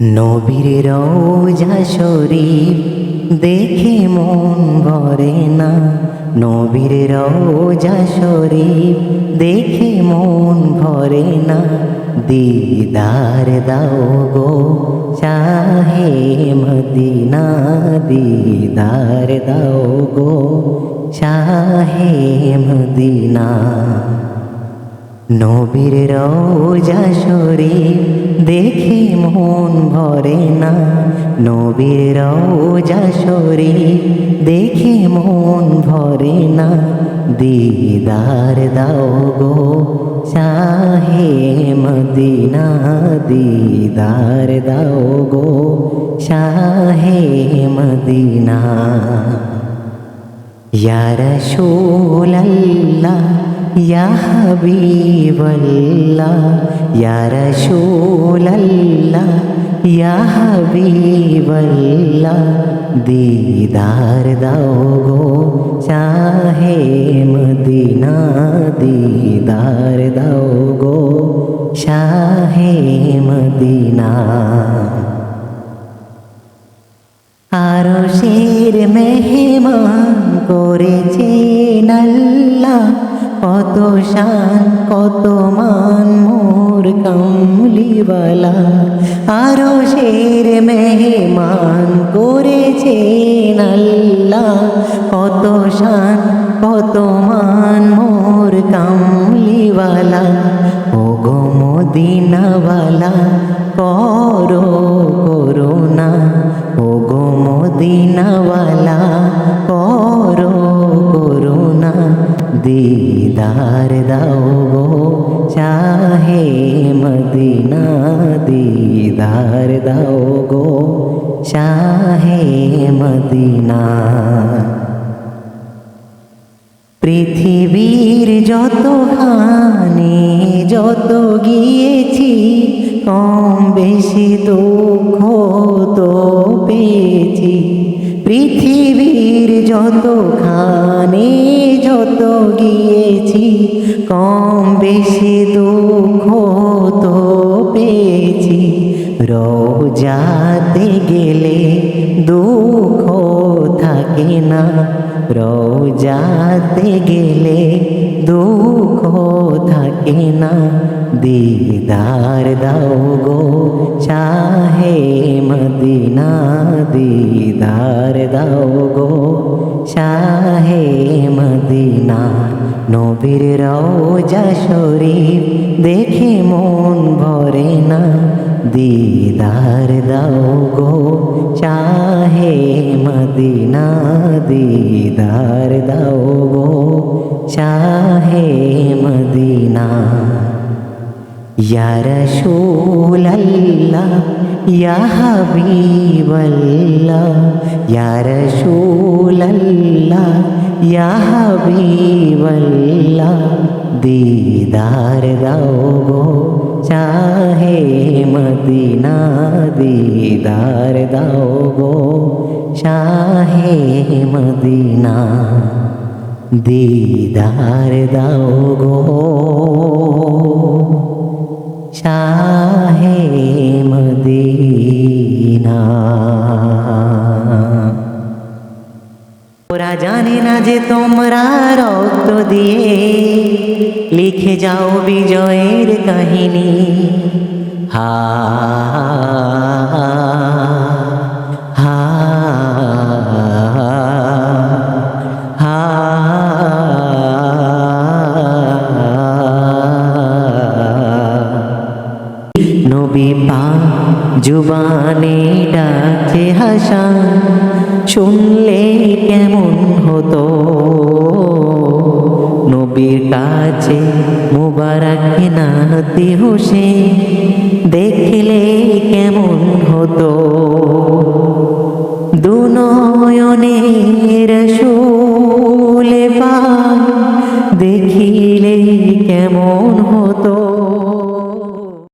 নবীর রোজা শরীফ দেখে মন ভরে না। নবীর রোজা শরীফ দেখে মন ভরে না। দিদার দাও গো চাহে মদিনা, দিদার দাও গো চাহে মদিনা। নবীর রোজা শরীফ দেখে মন ভরে না। নবীর শরীফ দেখে মন ভরে না। দিদার দাও গো শাহে মদিনা, দিদার দাও গো শাহে মদিনা। ইয়া রাসূলাল্লাহ ইয়া হাবিবাল্লাহ ইয়া রাসূলাল্লাহ ইয়া হাবিবাল্লাহ দিদার দাও গো চাহে মদিনা দিদার দাও গো শাহে মদিনা আরও শের মেহমান করেছেন আল্লাহ কত শান, কত মান, মোর কামলিওয়ালা। আরও শের মেহমান করেছেন আল্লাহ কত শান, কত মান, মোর কামলিওয়ালা। ও গো মদিনাওয়ালা, করো দিদার দাও গো চাহে মদিনা দিদার দাও গো চাহে মদিনা পৃথিবীর যত খানে যত গিয়েছি কম বেশি দুঃখ তো পেয়েছি পৃথিবীর যত খানে যত গিয়েছি, কম বেশি দুঃখ তো পেয়েছি। রোজাতে গেলে দুঃখ থাকে না রোজাতে গেলে দুঃখ থাকে না দিদার দাও গো চাহে মদিনা দিদার দাও গো চাহে মদিনা নবীর রোজা শরীফ দেখে মন ভরে না দিদার দাও গো চাহে মদিনা দিদার দাও ইয়া রাসূলাল্লাহ ইয়া হাবিবাল্লাহ ইয়া রাসূলাল্লাহ ইয়া হাবিবাল্লাহ দিদার দাও গো চাহে মদিনা দিদার দাও গো চাহে মদিনা দিদার দাও গো ওরা জানে না যে তোমরা রক্ত দিয়ে লিখে যাও বিজয়ের কাহিনী। হা ডাকে হাসা শুনলে কেমন হতো? নবীর কাছে মুবারক নাতি দেখলে কেমন হতো?